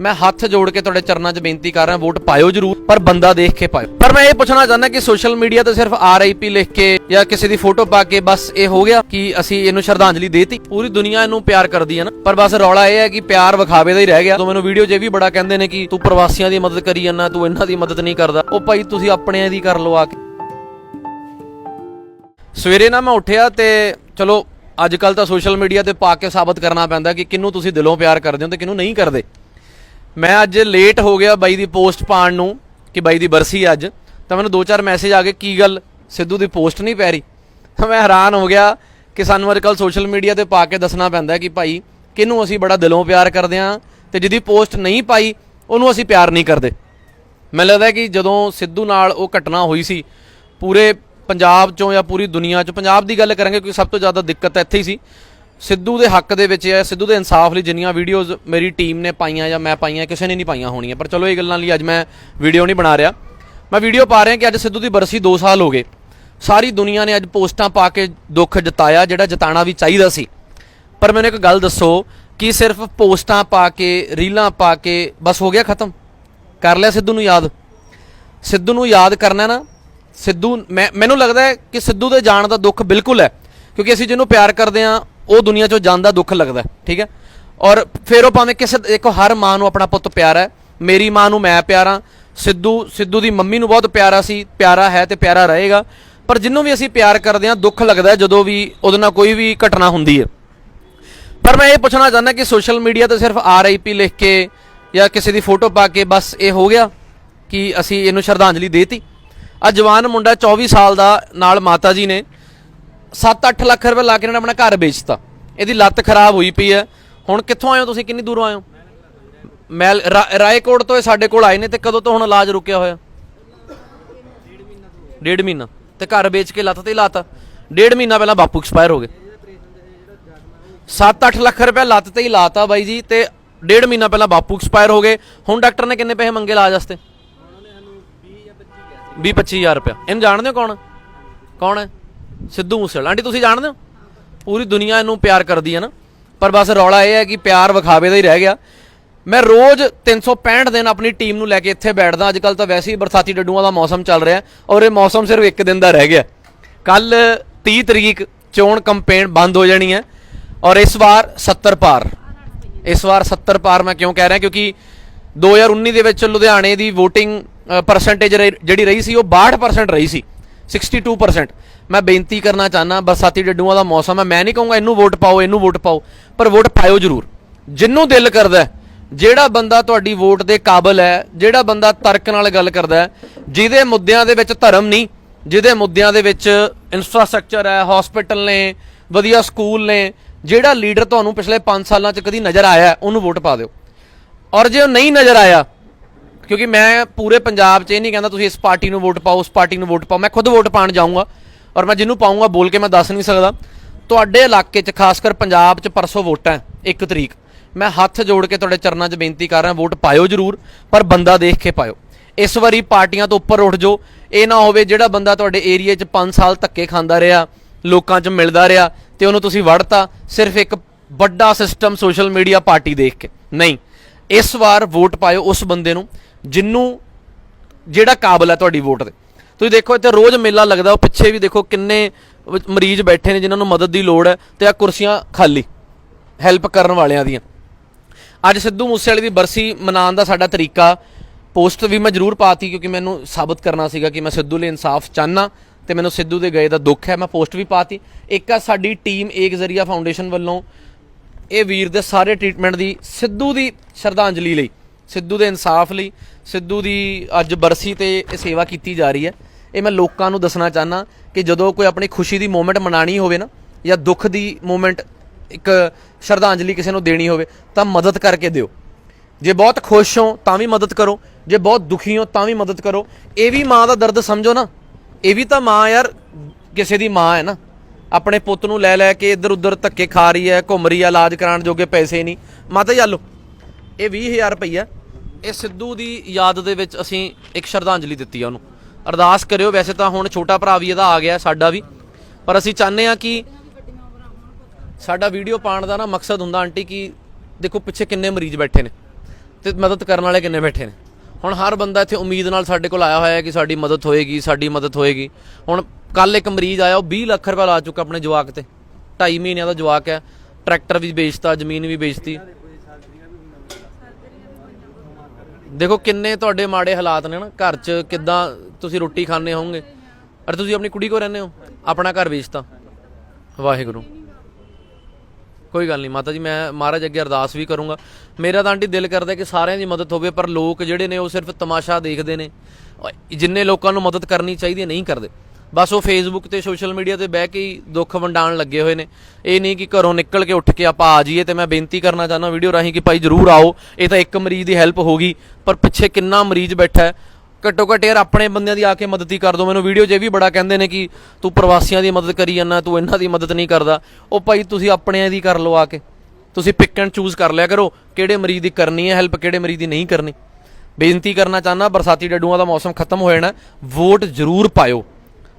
ਮੈਂ ਹੱਥ ਜੋੜ ਕੇ ਤੁਹਾਡੇ ਚਰਨਾਂ 'ਚ ਬੇਨਤੀ ਕਰ ਰਿਹਾ, ਵੋਟ ਪਾਇਓ ਜਰੂਰ, ਪਰ ਬੰਦਾ ਦੇਖ ਕੇ ਪਾਇਓ। ਪਰ ਮੈਂ ਇਹ ਪੁੱਛਣਾ ਚਾਹੁੰਦਾ ਕਿ ਸੋਸ਼ਲ ਮੀਡੀਆ ਤੇ ਸਿਰਫ ਆਰਆਈਪੀ ਲਿਖ ਕੇ ਜਾਂ ਕਿਸੇ ਦੀ ਫੋਟੋ ਪਾ ਕੇ ਬਸ ਇਹ ਹੋ ਗਿਆ ਕਿ ਅਸੀਂ ਇਹਨੂੰ ਸ਼ਰਧਾਂਜਲੀ ਦੇਤੀ? ਪੂਰੀ ਦੁਨੀਆ ਇਹਨੂੰ ਪਿਆਰ ਕਰਦੀ ਹੈ ਨਾ? ਪਰ ਬਸ ਰੌਲਾ ਇਹ ਹੈ ਕਿ ਪਿਆਰ ਵਿਖਾਵੇ ਦਾ ਹੀ ਰਹਿ ਗਿਆ। ਤੋਂ ਮੈਨੂੰ ਵੀਡੀਓ 'ਚ ਇਹ ਵੀ ਬੜਾ ਕਹਿੰਦੇ ਨੇ ਕਿ ਤੂੰ ਪ੍ਰਵਾਸੀਆਂ ਦੀ ਮਦਦ ਕਰੀ ਜਾਂਦਾ, ਤੂੰ ਇਹਨਾਂ ਦੀ ਮਦਦ ਨਹੀਂ ਕਰਦਾ। ਉਹ ਭਾਈ ਤੁਸੀਂ ਆਪਣਿਆਂ ਦੀ ਕਰ ਲਓ ਆ ਕੇ। ਸਵੇਰੇ ਨਾ ਮੈਂ ਉੱਠਿਆ ਤੇ ਚਲੋ, ਅੱਜ ਕੱਲ ਤਾਂ ਸੋਸ਼ਲ ਮੀਡੀਆ ਤੇ ਪਾ ਕੇ ਸਾਬਤ ਕਰਨਾ ਪੈਂਦਾ ਕਿ ਕਿਹਨੂੰ ਤੁਸੀਂ ਦਿਲੋਂ ਪਿਆਰ ਕਰਦੇ ਹੋ ਤੇ ਕਿਹਨੂੰ ਨਹੀਂ ਕਰਦੇ। ਮੈਂ ਅੱਜ ਲੇਟ ਹੋ ਗਿਆ ਬਾਈ ਦੀ ਪੋਸਟ ਪਾਣ ਨੂੰ ਕਿ ਬਾਈ ਦੀ ਬਰਸੀ ਅੱਜ। ਤਾਂ ਮੈਨੂੰ ਦੋ ਚਾਰ ਮੈਸੇਜ ਆ ਗਏ, ਕੀ ਗੱਲ ਸਿੱਧੂ ਦੀ ਪੋਸਟ ਨਹੀਂ ਪੈ ਰਹੀ? ਤਾਂ ਮੈਂ ਹੈਰਾਨ ਹੋ ਗਿਆ ਕਿ ਸਾਨੂੰ ਅੱਜ ਕੱਲ ਸੋਸ਼ਲ ਮੀਡੀਆ ਤੇ ਪਾ ਕੇ ਦੱਸਣਾ ਪੈਂਦਾ ਕਿ ਭਾਈ ਕਿਹਨੂੰ ਅਸੀਂ ਬੜਾ ਦਿਲੋਂ ਪਿਆਰ ਕਰਦੇ ਹਾਂ ਤੇ ਜਿਹਦੀ ਪੋਸਟ ਨਹੀਂ ਪਾਈ, ਉਹਨੂੰ ਅਸੀਂ ਪਿਆਰ ਨਹੀਂ ਕਰਦੇ। ਮੈਨੂੰ ਲੱਗਦਾ ਕਿ ਜਦੋਂ ਸਿੱਧੂ ਨਾਲ ਉਹ ਘਟਨਾ ਹੋਈ ਸੀ, ਪੂਰੇ ਪੰਜਾਬ ਚੋਂ ਜਾਂ ਪੂਰੀ ਦੁਨੀਆ ਚੋਂ, ਪੰਜਾਬ ਦੀ ਗੱਲ ਕਰਾਂਗੇ ਕਿਉਂਕਿ ਸਭ ਤੋਂ ਜ਼ਿਆਦਾ ਦਿੱਕਤ ਇੱਥੇ ਹੀ ਸੀ। ਸਿੱਧੂ ਦੇ ਹੱਕ ਦੇ ਵਿੱਚ ਹੈ, ਸਿੱਧੂ ਦੇ ਇਨਸਾਫ ਲਈ ਜਿੰਨੀਆਂ ਵੀਡੀਓਜ਼ ਮੇਰੀ ਟੀਮ ਨੇ ਪਾਈਆਂ ਜਾਂ ਮੈਂ ਪਾਈਆਂ, ਕਿਸੇ ਨੇ ਨਹੀਂ ਪਾਈਆਂ ਹੋਣੀਆਂ। ਪਰ ਚਲੋ ਇਹ ਗੱਲਾਂ ਲਈ ਅੱਜ ਮੈਂ ਵੀਡੀਓ ਨਹੀਂ ਬਣਾ ਰਿਹਾ। ਮੈਂ ਵੀਡੀਓ ਪਾ ਰਿਹਾ ਕਿ ਅੱਜ ਸਿੱਧੂ ਦੀ ਬਰਸੀ 2 ਸਾਲ ਹੋ ਗਏ। ਸਾਰੀ ਦੁਨੀਆ ਨੇ ਅੱਜ ਪੋਸਟਾਂ ਪਾ ਕੇ ਦੁੱਖ ਜਤਾਇਆ, ਜਿਹੜਾ ਜਤਾਣਾ ਵੀ ਚਾਹੀਦਾ ਸੀ। ਪਰ ਮੈਨੂੰ ਇੱਕ ਗੱਲ ਦੱਸੋ ਕਿ ਸਿਰਫ ਪੋਸਟਾਂ ਪਾ ਕੇ, ਰੀਲਾਂ ਪਾ ਕੇ ਬਸ ਹੋ ਗਿਆ ਖਤਮ? ਕਰ ਲਿਆ ਸਿੱਧੂ ਨੂੰ ਯਾਦ? ਸਿੱਧੂ ਨੂੰ ਯਾਦ ਕਰਨਾ ਨਾ, ਸਿੱਧੂ, ਮੈਂ, ਮੈਨੂੰ ਲੱਗਦਾ ਹੈ ਕਿ ਸਿੱਧੂ ਦੇ ਜਾਣ ਦਾ ਦੁੱਖ ਬਿਲਕੁਲ ਹੈ। ਕਿਉਂਕਿ ਅਸੀਂ ਜਿਹਨੂੰ ਪਿਆਰ ਕਰਦੇ ਆ ਉਹ ਦੁਨੀਆ 'ਚੋਂ ਜਾਂਦਾ ਦੁੱਖ ਲੱਗਦਾ ਠੀਕ ਹੈ? ਔਰ ਫਿਰ ਉਹ ਭਾਵੇਂ ਕਿਸੇ, ਦੇਖੋ, ਹਰ ਮਾਂ ਨੂੰ ਆਪਣਾ ਪੁੱਤ ਪਿਆਰਾ ਹੈ। ਮੇਰੀ ਮਾਂ ਨੂੰ ਮੈਂ ਪਿਆਰਾ, ਸਿੱਧੂ ਸਿੱਧੂ ਦੀ ਮੰਮੀ ਨੂੰ ਬਹੁਤ ਪਿਆਰਾ ਸੀ, ਪਿਆਰਾ ਹੈ ਤੇ ਪਿਆਰਾ ਰਹੇਗਾ। ਪਰ ਜਿਹਨੂੰ ਵੀ ਅਸੀਂ ਪਿਆਰ ਕਰਦੇ ਹਾਂ, ਦੁੱਖ ਲੱਗਦਾ ਜਦੋਂ ਵੀ ਉਹਦੇ ਨਾਲ ਕੋਈ ਵੀ ਘਟਨਾ ਹੁੰਦੀ ਹੈ। ਪਰ ਮੈਂ ਇਹ ਪੁੱਛਣਾ ਚਾਹੁੰਦਾ ਕਿ ਸੋਸ਼ਲ ਮੀਡੀਆ ਤੇ ਸਿਰਫ ਆਰਆਈਪੀ ਲਿਖ ਕੇ ਜਾਂ ਕਿਸੇ ਦੀ ਫੋਟੋ ਪਾ ਕੇ ਬਸ ਇਹ ਹੋ ਗਿਆ ਕਿ ਅਸੀਂ ਇਹਨੂੰ ਸ਼ਰਧਾਂਜਲੀ ਦੇਤੀ? ਆ ਜਵਾਨ ਮੁੰਡਾ 24 ਸਾਲ ਦਾ ਨਾਲ ਮਾਤਾ ਜੀ ਨੇ 7-8 ਲੱਖ ਰੁਪਏ ਲਾ ਕੇ ਇਹਨਾਂ ਨੇ ਆਪਣਾ ਘਰ ਵੇਚਤਾ। ਇਹਦੀ ਲੱਤ ਖਰਾਬ ਹੋਈ ਪਈ ਹੈ। ਹੁਣ ਕਿੱਥੋਂ ਆਏ ਹੋ ਤੁਸੀਂ? ਕਿੰਨੀ ਦੂਰੋਂ ਆਏ ਹੋ? ਮੈਂ ਰਾਏਕੋਟ ਤੋਂ ਇਹ ਸਾਡੇ ਕੋਲ ਆਏ ਨੇ ਤੇ ਕਦੋਂ ਤੋਂ ਹੁਣ ਇਲਾਜ ਰੁਕਿਆ ਹੋਇਆ? ਡੇਢ ਮਹੀਨਾ। ਤੇ ਘਰ ਵੇਚ ਕੇ ਲੱਤ ਤੇ ਹੀ ਲਾਤਾ। ਡੇਢ ਮਹੀਨਾ ਪਹਿਲਾਂ ਬਾਪੂ ਐਕਸਪਾਇਰ ਹੋ ਗਏ। 7-8 ਲੱਖ ਰੁਪਏ ਲੱਤ ਤੇ ਹੀ ਲਾਤਾ ਬਾਈ ਜੀ ਤੇ ਡੇਢ ਮਹੀਨਾ ਪਹਿਲਾਂ ਬਾਪੂ ਐਕਸਪਾਇਰ ਹੋ ਗਏ। ਹੁਣ ਡਾਕਟਰ ਨੇ ਕਿੰਨੇ ਪੈਸੇ ਮੰਗੇ ਇਲਾਜ ਵਾਸਤੇ? 20 25000 ਰੁਪਏ ਇਹਨੂੰ ਜਾਣਦੇ ਹੋ ਕੌਣ? ਕੌਣ ਹੈ? ਸਿੱਧੂ ਮੂਸੇਵਾਲਾ। ਆਂਟੀ, ਤੁਸੀਂ ਜਾਣਦੇ ਹੋ? ਪੂਰੀ ਦੁਨੀਆ ਇਹਨੂੰ ਪਿਆਰ ਕਰਦੀ ਹੈ ਨਾ। ਪਰ ਬਸ ਰੌਲਾ ਇਹ ਹੈ ਕਿ ਪਿਆਰ ਵਿਖਾਵੇ ਦਾ ਹੀ ਰਹਿ ਗਿਆ। ਮੈਂ ਰੋਜ਼ 365 ਦਿਨ ਆਪਣੀ ਟੀਮ ਨੂੰ ਲੈ ਕੇ ਇੱਥੇ ਬੈਠਦਾ। ਅੱਜ ਕੱਲ ਤਾਂ ਵੈਸੇ ਹੀ ਬਰਸਾਤੀ ਡੱਡੂਆਂ ਦਾ ਮੌਸਮ ਚੱਲ ਰਿਹਾ ਔਰ ਇਹ ਮੌਸਮ ਸਿਰਫ ਇੱਕ ਦਿਨ ਦਾ ਰਹਿ ਗਿਆ। ਕੱਲ 30 ਤਰੀਕ ਚੋਣ ਕੰਪੇਨ ਬੰਦ ਹੋ ਜਾਣੀ ਹੈ ਔਰ ਇਸ ਵਾਰ 70 ਪਾਰ। ਇਸ ਵਾਰ 70 ਪਾਰ ਮੈਂ ਕਿਉਂ ਕਹਿ ਰਿਹਾ? ਕਿਉਂਕਿ 2019 ਦੇ ਵਿੱਚ ਲੁਧਿਆਣੇ ਦੀ VOTING ਪਰਸੈਂਟੇਜ ਜਿਹੜੀ ਰਹੀ ਸੀ ਉਹ 62% ਰਹੀ ਸੀ। 62% ਮੈਂ ਬੇਨਤੀ ਕਰਨਾ ਚਾਹਨਾ ਬਰਸਾਤੀ ਡੱਡੂਆਂ ਦਾ ਮੌਸਮ ਹੈ, ਮੈਂ ਨਹੀਂ ਕਹੂੰਗਾ ਇਹਨੂੰ ਵੋਟ ਪਾਓ, ਇਹਨੂੰ ਵੋਟ ਪਾਓ, ਪਰ ਵੋਟ ਪਾਇਓ ਜ਼ਰੂਰ। ਜਿੰਨੂੰ ਦਿਲ ਕਰਦਾ ਜਿਹੜਾ ਬੰਦਾ ਤੁਹਾਡੀ ਵੋਟ ਦੇ ਕਾਬਿਲ ਹੈ, ਜਿਹੜਾ ਬੰਦਾ ਤਰਕ ਨਾਲ ਗੱਲ ਕਰਦਾ ਹੈ, ਜਿਹਦੇ ਮੁੱਦਿਆਂ ਦੇ ਵਿੱਚ ਧਰਮ ਨਹੀਂ, ਜਿਹਦੇ ਮੁੱਦਿਆਂ ਦੇ ਵਿੱਚ ਇਨਫਰਾਸਟ੍ਰਕਚਰ ਹੈ ਹਸਪੀਟਲ ਨੇ, ਵਧੀਆ ਸਕੂਲ ਨੇ, ਜਿਹੜਾ ਲੀਡਰ ਤੁਹਾਨੂੰ ਪਿਛਲੇ 5 ਸਾਲਾਂ 'ਚ ਕਦੀ ਨਜ਼ਰ ਆਇਆ ਉਹਨੂੰ ਵੋਟ ਪਾ ਦਿਓ। ਔਰ ਜੇ ਉਹ ਨਹੀਂ ਨਜ਼ਰ ਆਇਆ, ਕਿਉਂਕਿ ਮੈਂ ਪੂਰੇ ਪੰਜਾਬ 'ਚ ਇਹ ਨਹੀਂ ਕਹਿੰਦਾ ਤੁਸੀਂ ਇਸ ਪਾਰਟੀ ਨੂੰ ਵੋਟ ਪਾਓ, ਉਸ ਪਾਰਟੀ ਨੂੰ ਵੋਟ ਪਾਓ, ਮੈਂ ਖੁਦ ਵੋਟ ਪਾਣ ਜਾਊਂਗਾ। ਔਰ ਮੈਂ ਜਿਹਨੂੰ ਪਾਊਂਗਾ ਬੋਲ ਕੇ ਮੈਂ ਦੱਸ ਨਹੀਂ ਸਕਦਾ। ਤੁਹਾਡੇ ਇਲਾਕੇ 'ਚ, ਖਾਸ ਕਰ ਪੰਜਾਬ 'ਚ ਪਰਸੋਂ ਵੋਟਾਂ ਇੱਕ ਤਰੀਕ। ਮੈਂ ਹੱਥ ਜੋੜ ਕੇ ਤੁਹਾਡੇ ਚਰਨਾਂ 'ਚ ਬੇਨਤੀ ਕਰ ਰਿਹਾ, ਵੋਟ ਪਾਇਓ ਜਰੂਰ, ਪਰ ਬੰਦਾ ਦੇਖ ਕੇ ਪਾਇਓ। ਇਸ ਵਾਰੀ ਪਾਰਟੀਆਂ ਤੋਂ ਉੱਪਰ ਉੱਠ ਜਾਓ। ਇਹ ਨਾ ਹੋਵੇ ਜਿਹੜਾ ਬੰਦਾ ਤੁਹਾਡੇ ਏਰੀਆ 'ਚ 5 ਸਾਲ ਧੱਕੇ ਖਾਂਦਾ ਰਿਹਾ, ਲੋਕਾਂ 'ਚ ਮਿਲਦਾ ਰਿਹਾ, ਤੇ ਉਹਨੂੰ ਤੁਸੀਂ ਵੜਤਾ, ਸਿਰਫ ਇੱਕ ਵੱਡਾ ਸਿਸਟਮ ਸੋਸ਼ਲ ਮੀਡੀਆ ਪਾਰਟੀ ਦੇਖ ਕੇ। ਨਹੀਂ, ਇਸ ਵਾਰ ਵੋਟ ਪਾਇਓ ਉਸ ਬੰਦੇ ਨੂੰ, ਜਿੰਨੂੰ ਜਿਹੜਾ ਕਾਬਲ ਹੈ ਤੁਹਾਡੀ ਵੋਟ ਦੇ ਤੁਸੀਂ ਦੇਖੋ ਇੱਥੇ ਰੋਜ਼ ਮੇਲਾ ਲੱਗਦਾ, ਉਹ ਪਿੱਛੇ ਵੀ ਦੇਖੋ ਕਿੰਨੇ ਮਰੀਜ਼ ਬੈਠੇ ਨੇ ਜਿਨ੍ਹਾਂ ਨੂੰ ਮਦਦ ਦੀ ਲੋੜ ਹੈ ਤੇ ਆ ਕੁਰਸੀਆਂ ਖਾਲੀ ਹੈਲਪ ਕਰਨ ਵਾਲਿਆਂ ਦੀਆਂ। ਅੱਜ ਸਿੱਧੂ ਮੂਸੇਵਾਲੇ ਦੀ ਬਰਸੀ ਮਨਾਉਣ ਦਾ ਸਾਡਾ ਤਰੀਕਾ, ਪੋਸਟ ਵੀ ਮੈਂ ਜ਼ਰੂਰ ਪਾਤੀ ਕਿਉਂਕਿ ਮੈਨੂੰ ਸਾਬਤ ਕਰਨਾ ਸੀਗਾ ਕਿ ਮੈਂ ਸਿੱਧੂ ਲਈ ਇਨਸਾਫ ਚਾਹਨਾ ਤੇ ਮੈਨੂੰ ਸਿੱਧੂ ਦੇ ਗਏ ਦਾ ਦੁੱਖ ਹੈ, ਮੈਂ ਪੋਸਟ ਵੀ ਪਾਤੀ। ਇੱਕ ਆ ਸਾਡੀ ਟੀਮ ਏਕ ਜ਼ਰੀਆ ਫਾਊਂਡੇਸ਼ਨ ਵੱਲੋਂ ਇਹ ਵੀਰ ਦੇ ਸਾਰੇ ਟ੍ਰੀਟਮੈਂਟ ਦੀ ਸਿੱਧੂ ਦੀ ਸ਼ਰਧਾਂਜਲੀ ਲਈ, ਸਿੱਧੂ ਦੇ ਇਨਸਾਫ ਲਈ, ਸਿੱਧੂ ਦੀ ਅੱਜ ਬਰਸੀ ਤੇ ਇਹ ਸੇਵਾ ਕੀਤੀ ਜਾ ਰਹੀ ਹੈ। ਇਹ ਮੈਂ ਲੋਕਾਂ ਨੂੰ ਦੱਸਣਾ ਚਾਹਨਾ ਕਿ ਜਦੋਂ ਕੋਈ ਆਪਣੀ ਖੁਸ਼ੀ ਦੀ ਮੂਮੈਂਟ ਮਨਾਣੀ ਹੋਵੇ ਨਾ, ਜਾਂ ਦੁੱਖ ਦੀ ਮੂਮੈਂਟ ਇੱਕ ਸ਼ਰਧਾਂਜਲੀ ਕਿਸੇ ਨੂੰ ਦੇਣੀ ਹੋਵੇ, ਤਾਂ ਮਦਦ ਕਰਕੇ ਦਿਓ। ਜੇ ਬਹੁਤ ਖੁਸ਼ ਹੋ, ਤਾਂ ਵੀ ਮਦਦ ਕਰੋ। ਜੇ ਬਹੁਤ ਦੁਖੀ ਹੋ, ਤਾਂ ਵੀ ਮਦਦ ਕਰੋ। ਇਹ ਵੀ ਮਾਂ ਦਾ ਦਰਦ ਸਮਝੋ ਨਾ। ਇਹ ਵੀ ਤਾਂ ਮਾਂ ਯਾਰ, ਕਿਸੇ ਦੀ ਮਾਂ ਹੈ ਨਾ। ਆਪਣੇ ਪੁੱਤ ਨੂੰ ਲੈ ਲੈ ਕੇ ਇੱਧਰ ਉੱਧਰ ਧੱਕੇ ਖਾ ਰਹੀ ਹੈ, ਘੁੰਮ ਰਹੀ ਹੈ, ਇਲਾਜ ਕਰਾਉਣ ਜੋਗੇ ਪੈਸੇ ਨਹੀਂ। ਮਾਤਾ ਜੀ ਆਲੋ ਇਹ 20000 ਰੁਪਈਆ, ਇਹ ਸਿੱਧੂ ਦੀ ਯਾਦ ਦੇ ਵਿੱਚ ਅਸੀਂ ਇੱਕ ਸ਼ਰਧਾਂਜਲੀ ਦਿੱਤੀ ਆ ਉਹਨੂੰ। ਅਰਦਾਸ ਕਰਿਓ। ਵੈਸੇ ਤਾਂ ਹੁਣ ਛੋਟਾ ਭਰਾ ਵੀ ਇਹਦਾ ਆ ਗਿਆ, ਸਾਡਾ ਵੀ। ਪਰ ਅਸੀਂ ਚਾਹੁੰਦੇ ਆ ਕਿ ਸਾਡਾ ਵੀਡੀਓ ਪਾਉਣ ਦਾ ਨਾ ਮਕਸਦ ਹੁੰਦਾ ਆਂਟੀ ਕਿ ਦੇਖੋ ਪਿੱਛੇ ਕਿੰਨੇ ਮਰੀਜ਼ ਬੈਠੇ ਨੇ ਤੇ ਮਦਦ ਕਰਨ ਵਾਲੇ ਕਿੰਨੇ ਬੈਠੇ ਨੇ। ਹੁਣ ਹਰ ਬੰਦਾ ਇੱਥੇ ਉਮੀਦ ਨਾਲ ਸਾਡੇ ਕੋਲ ਆਇਆ ਹੋਇਆ ਹੈ ਕਿ ਸਾਡੀ ਮਦਦ ਹੋਏਗੀ, ਸਾਡੀ ਮਦਦ ਹੋਏਗੀ। ਹੁਣ ਕੱਲ ਇੱਕ ਮਰੀਜ਼ ਆਇਆ, ਉਹ 20 ਲੱਖ ਰੁਪਏ ਲਾ ਚੁੱਕਾ ਆਪਣੇ ਜਵਾਕ ਤੇ। 2.5 ਮਹੀਨਿਆਂ ਦਾ ਜਵਾਕ ਹੈ, ਟਰੈਕਟਰ ਵੀ ਵੇਚਤਾ, ਜ਼ਮੀਨ ਵੀ ਵੇਚਤੀ। ਦੇਖੋ ਕਿੰਨੇ ਤੁਹਾਡੇ ਮਾੜੇ ਹਾਲਾਤ ਨੇ ਨਾ, ਘਰ 'ਚ ਕਿੱਦਾਂ ਤੁਸੀਂ ਰੋਟੀ ਖਾਣੇ ਹੋਵੋਗੇ? ਅਰ ਤੁਸੀਂ ਆਪਣੀ ਕੁੜੀ ਕੋ ਰਹਿੰਦੇ ਹੋ? ਆਪਣਾ ਘਰ ਵੇਚਤਾ। ਵਾਹਿਗੁਰੂ। ਕੋਈ ਗੱਲ ਨਹੀਂ, ਮਾਤਾ ਜੀ, ਮੈਂ ਮਹਾਰਾਜ ਅੱਗੇ ਅਰਦਾਸ ਵੀ ਕਰੂੰਗਾ। ਮੇਰਾ ਤਾਂ ਆਂਟੀ ਦਿਲ ਕਰਦਾ ਕਿ ਸਾਰਿਆਂ ਦੀ ਮਦਦ ਹੋਵੇ, ਪਰ ਲੋਕ ਜਿਹੜੇ ਨੇ ਉਹ ਸਿਰਫ ਤਮਾਸ਼ਾ ਦੇਖਦੇ ਨੇ। ਜਿੰਨੇ ਲੋਕਾਂ ਨੂੰ ਮਦਦ ਕਰਨੀ ਚਾਹੀਦੀ ਹੈ, ਨਹੀਂ ਕਰਦੇ। ਬਸ ਉਹ ਫੇਸਬੁੱਕ ਤੇ ਸੋਸ਼ਲ ਮੀਡੀਆ ਤੇ ਬਹਿ ਕੇ ਹੀ ਦੁੱਖ ਵੰਡਾਉਣ ਲੱਗੇ ਹੋਏ ਨੇ। ਇਹ ਨਹੀਂ ਕਿ ਘਰੋਂ ਨਿਕਲ ਕੇ ਉੱਠ ਕੇ ਆਪਾਂ ਆ ਜਾਈਏ ਤੇ ਮੈਂ ਬੇਨਤੀ ਕਰਨਾ ਚਾਹੁੰਦਾ ਵੀਡੀਓ ਰਾਹੀਂ ਕਿ ਭਾਈ ਜਰੂਰ ਆਓ, ਇਹ ਤਾਂ ਇੱਕ ਮਰੀਜ਼ ਦੀ ਹੈਲਪ ਹੋ ਗਈ ਪਰ ਪਿੱਛੇ ਕਿੰਨਾ ਮਰੀਜ਼ ਬੈਠਾ ਹੈ। ਘੱਟੋ ਘੱਟ ਯਾਰ ਆਪਣੇ ਬੰਦਿਆਂ ਦੀ ਆ ਕੇ ਮਦਦ ਹੀ ਕਰ ਦੋ। ਮੈਨੂੰ ਵੀਡੀਓ 'ਚ ਇਹ ਵੀ ਬੜਾ ਕਹਿੰਦੇ ਨੇ ਕਿ ਤੂੰ ਪ੍ਰਵਾਸੀਆਂ ਦੀ ਮਦਦ ਕਰੀ ਜਾਂਦਾ, ਤੂੰ ਇਹਨਾਂ ਦੀ ਮਦਦ ਨਹੀਂ ਕਰਦਾ। ਉਹ ਭਾਈ ਤੁਸੀਂ ਆਪਣਿਆਂ ਦੀ ਕਰ ਲਓ ਆ ਕੇ। ਤੁਸੀਂ ਪਿਕ ਐਂਡ ਚੂਜ਼ ਕਰ ਲਿਆ ਕਰੋ ਕਿਹੜੇ ਮਰੀਜ਼ ਦੀ ਕਰਨੀ ਹੈ ਹੈਲਪ ਕਿਹੜੇ ਮਰੀਜ਼ ਦੀ ਨਹੀਂ ਕਰਨੀ। ਬੇਨਤੀ ਕਰਨਾ ਚਾਹੁੰਦਾ, ਬਰਸਾਤੀ ਡੱਡੂਆਂ ਦਾ ਮੌਸਮ ਖਤਮ ਹੋ ਜਾਣਾ। ਵੋਟ ਜ਼ਰੂਰ ਪਾਇਓ।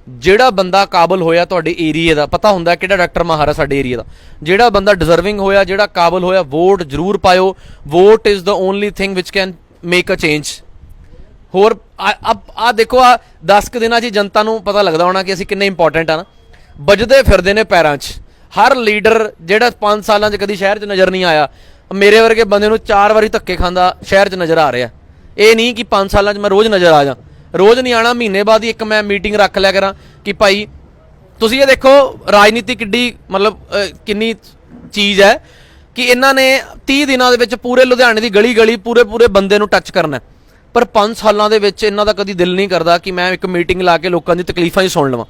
ਜਿਹੜਾ ਬੰਦਾ ਕਾਬਲ ਹੋਇਆ ਤੁਹਾਡੇ ਏਰੀਏ ਦਾ, ਪਤਾ ਹੁੰਦਾ ਕਿਹੜਾ ਡਾਕਟਰ ਮਾਹਰ ਹੈ ਸਾਡੇ ਏਰੀਏ ਦਾ। ਜਿਹੜਾ ਬੰਦਾ ਡਿਜ਼ਰਵਿੰਗ ਹੋਇਆ, ਜਿਹੜਾ ਕਾਬਲ ਹੋਇਆ ਵੋਟ ਜ਼ਰੂਰ ਪਾਇਓ। Vote is the only thing which can make a change ਹੋਰ, ਆ ਆ ਦੇਖੋ, ਆ 10 ਕੁ ਦਿਨਾਂ 'ਚ ਜਨਤਾ ਨੂੰ ਪਤਾ ਲੱਗਦਾ ਹੋਣਾ ਕਿ ਅਸੀਂ ਕਿੰਨੇ ਇੰਪੋਰਟੈਂਟ ਆ ਨਾ। ਵੱਜਦੇ ਫਿਰਦੇ ਨੇ ਪੈਰਾਂ 'ਚ। ਹਰ ਲੀਡਰ ਜਿਹੜਾ 5 ਸਾਲਾਂ 'ਚ ਕਦੀ ਸ਼ਹਿਰ 'ਚ ਨਜ਼ਰ ਨਹੀਂ ਆਇਆ, ਮੇਰੇ ਵਰਗੇ ਬੰਦੇ ਨੂੰ ਚਾਰ ਵਾਰੀ ਧੱਕੇ ਖਾਂਦਾ ਸ਼ਹਿਰ 'ਚ ਨਜ਼ਰ ਆ ਰਿਹਾ। ਇਹ ਨਹੀਂ ਕਿ 5 ਸਾਲਾਂ 'ਚ ਮੈਂ ਰੋਜ਼ ਨਜ਼ਰ ਆ ਜਾ। ਰੋਜ਼ ਨਹੀਂ ਆਣਾ, ਮਹੀਨੇ ਬਾਅਦ ਹੀ ਇੱਕ ਮੈਂ ਮੀਟਿੰਗ ਰੱਖ ਲਿਆ ਕਰਾਂ ਕਿ ਭਾਈ, ਤੁਸੀਂ ਇਹ ਦੇਖੋ ਰਾਜਨੀਤੀ ਕਿੱਡੀ ਮਤਲਬ ਕਿੰਨੀ ਚੀਜ਼ ਹੈ ਕਿ ਇਹਨਾਂ ਨੇ 30 ਦਿਨਾਂ ਦੇ ਵਿੱਚ ਪੂਰੇ ਲੁਧਿਆਣੇ ਦੀ ਗਲੀ ਗਲੀ ਪੂਰੇ ਪੂਰੇ ਬੰਦੇ ਨੂੰ ਟੱਚ ਕਰਨਾ ਪਰ 5 ਸਾਲਾਂ ਦੇ ਵਿੱਚ ਇਹਨਾਂ ਦਾ ਕਦੀ ਦਿਲ ਨਹੀਂ ਕਰਦਾ ਕਿ ਮੈਂ ਇੱਕ ਮੀਟਿੰਗ ਲਾ ਕੇ ਲੋਕਾਂ ਦੀ ਤਕਲੀਫਾਂ ਹੀ ਸੁਣ ਲਵਾਂ।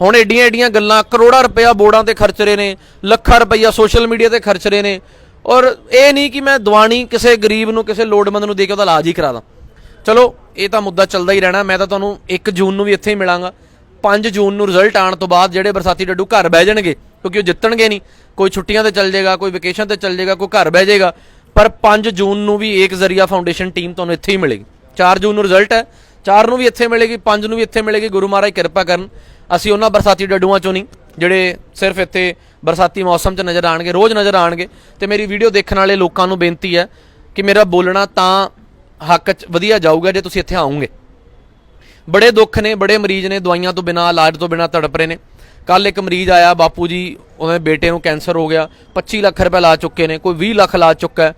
ਹੁਣ ਏਡੀਆਂ ਏਡੀਆਂ ਗੱਲਾਂ ਕਰੋੜਾਂ ਰੁਪਇਆ ਬੋਰਡਾਂ ਤੇ ਖਰਚ ਰਹੇ ਨੇ, ਲੱਖਾਂ ਰੁਪਇਆ ਸੋਸ਼ਲ ਮੀਡੀਆ ਤੇ ਖਰਚ ਰਹੇ ਨੇ ਔਰ ਇਹ ਨਹੀਂ ਕਿ ਮੈਂ ਦਵਾਣੀ ਕਿਸੇ ਗਰੀਬ ਨੂੰ, ਕਿਸੇ ਲੋੜਵੰਦ ਨੂੰ ਦੇ ਕੇ ਉਹਦਾ ਇਲਾਜ ਹੀ ਕਰਾ ਦਾਂ। ਚਲੋ, ਇਹ ਤਾਂ ਮੁੱਦਾ ਚੱਲਦਾ ਹੀ ਰਹਿਣਾ, ਮੈਂ ਤਾਂ ਤੁਹਾਨੂੰ 1 ਜੂਨ ਨੂੰ ਵੀ ਇੱਥੇ ਹੀ ਮਿਲਾਂਗਾ। 5 ਜੂਨ ਨੂੰ ਰਿਜ਼ਲਟ ਆਉਣ ਤੋਂ ਬਾਅਦ ਜਿਹੜੇ ਬਰਸਾਤੀ ਡੱਡੂ ਘਰ ਬਹਿ ਜਾਣਗੇ, ਕਿਉਂਕਿ ਉਹ ਜਿੱਤਣਗੇ ਨਹੀਂ। ਕੋਈ ਛੁੱਟੀਆਂ ਤੇ ਚੱਲ ਜਾਏਗਾ, ਕੋਈ ਵਕੇਸ਼ਨ ਤੇ ਚੱਲ ਜਾਏਗਾ, ਕੋਈ ਘਰ ਬਹਿ ਜਾਏਗਾ। ਪਰ 5 ਜੂਨ ਨੂੰ ਵੀ ਇੱਕ ਜ਼ਰੀਆ ਫਾਊਂਡੇਸ਼ਨ ਟੀਮ ਤੁਹਾਨੂੰ ਇੱਥੇ ਹੀ ਮਿਲੇਗੀ। 4 ਜੂਨ ਨੂੰ ਰਿਜ਼ਲਟ ਹੈ 4 ਨੂੰ ਵੀ ਇੱਥੇ ਮਿਲੇਗੀ 5 ਨੂੰ ਵੀ ਇੱਥੇ ਮਿਲੇਗੀ, ਗੁਰੂ ਮਹਾਰਾਜ ਕਿਰਪਾ ਕਰਨ। ਅਸੀਂ ਉਹਨਾਂ ਬਰਸਾਤੀ ਡੱਡੂਆਂ ਚੋਂ ਨਹੀਂ, ਜਿਹੜੇ ਸਿਰਫ ਇੱਥੇ ਬਰਸਾਤੀ ਮੌਸਮ 'ਚ ਨਜ਼ਰ ਆਣਗੇ ਰੋਜ਼ ਨਜ਼ਰ ਆਣਗੇ ਤੇ ਮੇਰੀ ਵੀਡੀਓ ਦੇਖਣ ਵਾਲੇ ਲੋਕਾਂ ਨੂੰ ਬੇਨਤੀ ਹੈ ਕਿ ਮੇਰਾ ਬੋਲਣਾ ਤਾਂ ਹੱਕ 'ਚ ਵਧੀਆ ਜਾਊਗਾ ਜੇ ਤੁਸੀਂ ਇੱਥੇ ਆਉਂਗੇ। ਬੜੇ ਦੁੱਖ ਨੇ, ਬੜੇ ਮਰੀਜ਼ ਨੇ, ਦਵਾਈਆਂ ਤੋਂ ਬਿਨਾ, ਇਲਾਜ ਤੋਂ ਬਿਨਾ ਤੜਪ ਰਹੇ ਨੇ। ਕੱਲ ਇੱਕ ਮਰੀਜ਼ ਆਇਆ, ਬਾਪੂ ਜੀ, ਉਹਦੇ ਬੇਟੇ ਨੂੰ ਕੈਂਸਰ ਹੋ ਗਿਆ 25 ਲੱਖ ਰੁਪਏ ਲਾ ਚੁੱਕੇ ਨੇ, ਕੋਈ 20 ਲੱਖ ਲਾ ਚੁੱਕਾ ਹੈ।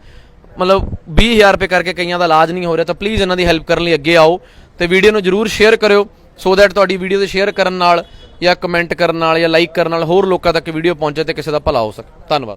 ਮਤਲਬ 20000 ਰੁਪਏ ਕਰਕੇ ਕਈਆਂ ਦਾ ਇਲਾਜ ਨਹੀਂ ਹੋ ਰਿਹਾ, ਤਾਂ ਪਲੀਜ਼ ਇਹਨਾਂ ਦੀ ਹੈਲਪ ਕਰਨ ਲਈ ਅੱਗੇ ਆਓ। ਤੇ ਵੀਡੀਓ ਨੂੰ ਜਰੂਰ ਸ਼ੇਅਰ ਕਰਿਓ ਸੋ ਦੈਟ ਤੁਹਾਡੀ ਵੀਡੀਓ ਦੇ ਸ਼ੇਅਰ ਕਰਨ ਨਾਲ ਜਾਂ ਕਮੈਂਟ ਕਰਨ ਨਾਲ ਜਾਂ ਲਾਈਕ ਕਰਨ ਨਾਲ ਹੋਰ ਲੋਕਾਂ ਤੱਕ ਵੀਡੀਓ ਪਹੁੰਚੇ ਤੇ ਕਿਸੇ ਦਾ ਭਲਾ ਹੋ ਸਕੇ। ਧੰਨਵਾਦ।